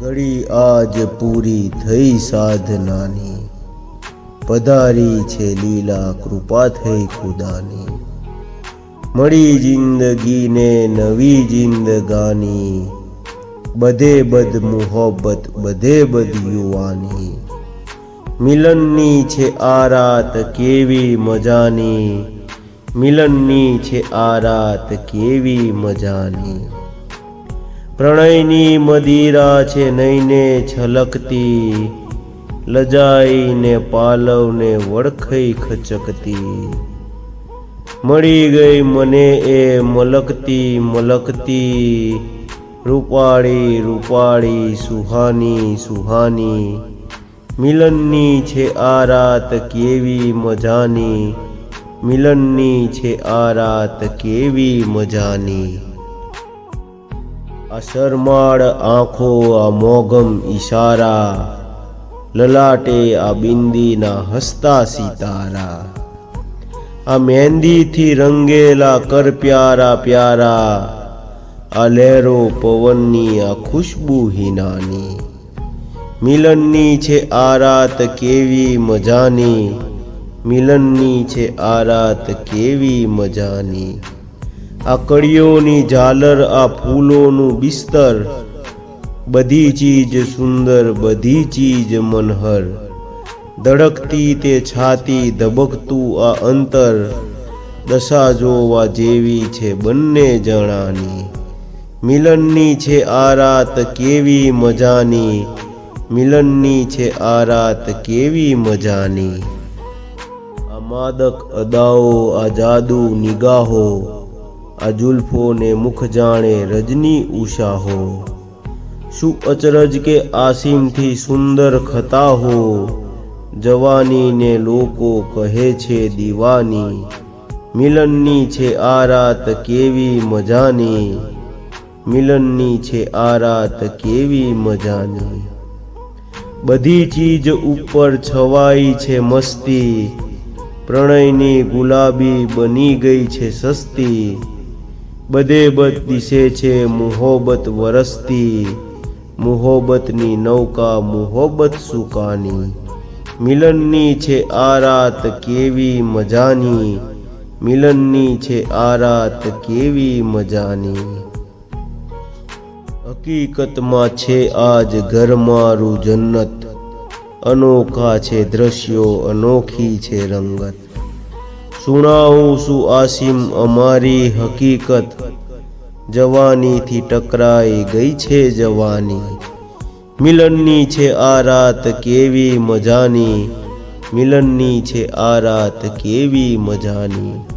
ઘડી આજ પૂરી થઈ સાધનાની. પધારી છે લીલા કૃપા થઈ ખુદાની. મળી જિંદગીને નવી જિંદગાની. બધે બદ મોહબ્બત, બધે બદ યુવાની. મિલનની છે આ રાત કેવી મજાની. મિલનની છે આ રાત કેવી મજાની. પ્રણયની મદિરા છે નઈને છલકતી, લજાઈને પાલવને વળખઈ ખચકતી. મળી ગઈ મને એ મલકતી મલકતી, રૂપાળી રૂપાળી, સુહાની સુહાની. મિલનની છે આ રાત કેવી મજાની, મિલનની છે આ રાત કેવી મજાની. આ શરમાળ આંખો, આ મોગમ, ઈશારા. લલાટે આ બિંદીના હસતા સિતારા. આ મહેંદીથી રંગેલા કર પ્યારા પ્યારા. આ લહેરો પવનની, આ ખુશ્બુ હિનાની મિલનની છે આ રાત કેવી મજાની. મિલનની છે આ રાત કેવી મજાની. આ કળીઓની ઝાલર, આ ફૂલોનું બિસ્તર, બધી ચીજ સુંદર, બધી ચીજ મનહર. ધડકતી તે છાતી, ધબકતું આ અંતર, દશા જોવા જેવી છે બંને જણાની. મિલનની છે આ રાત કેવી મજાની? મિલનની છે આ રાત કેવી મજાની? આ માદક અદાઓ, આ જાદુ નિગાહો આ જુલ્ફો ને મુખ જાણે રજની ઉષાહો શું અચરજ કે આસીમથી સુંદર ખતા હો? જવાનીને લોકો કહે છે દીવાની, મિલનની છે આ રાત કેવી મજાની? મિલનની છે આ રાત કેવી મજાની? બધી ચીજ ઉપર છવાઈ છે મસ્તી, પ્રણયની ગુલાબી બની ગઈ છે સસ્તી. બધે બદ દિશે છે મુહોબત વરસતી. મુહોબતની નૌકા, મુહોબત સુકાની. મિલનની છે આ રાત કેવી મજાની. મિલનની છે આ રાત કેવી મજાની. હકીકતમાં છે આજ ઘર મારું જન્નત. અનોખા છે દ્રશ્યો, અનોખી છે રંગત. સુણાવું શું આસિમ, અમારી હકીકત. જવાનીથી ટકરાઈ ગઈ છે જવાની. મિલનની છે આ રાત કેવી મજાની. મિલનની છે આ રાત કેવી મજાની.